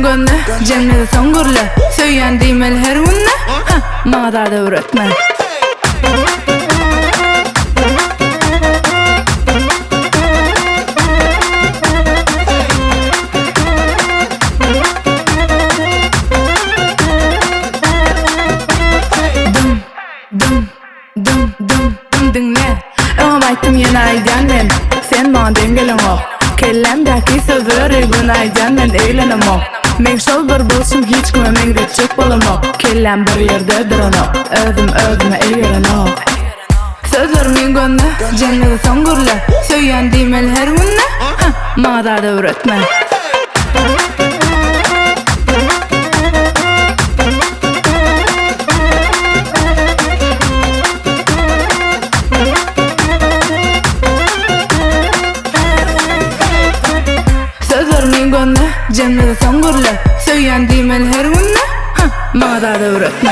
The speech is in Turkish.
Sözlerimi gönle cennete son gürle Söyyen dimel her günne Mağa da öğretme Dum dum dum dum dum dinle. Ama baytım yine aydan men Sen bana dengelin o Kellemdeki sözleri gün aydan men eğlenim o Men şol bir bolsun hiç kime men geçecek bolum o. Kellem bir yerde duran o. Özüm özüme eğlenin o. Sözlerimi gönle Cennete son gürle Söyyen dimel her günne Mağda da Cennete son gürle Söyyen dimel her günne Mağda da öğretme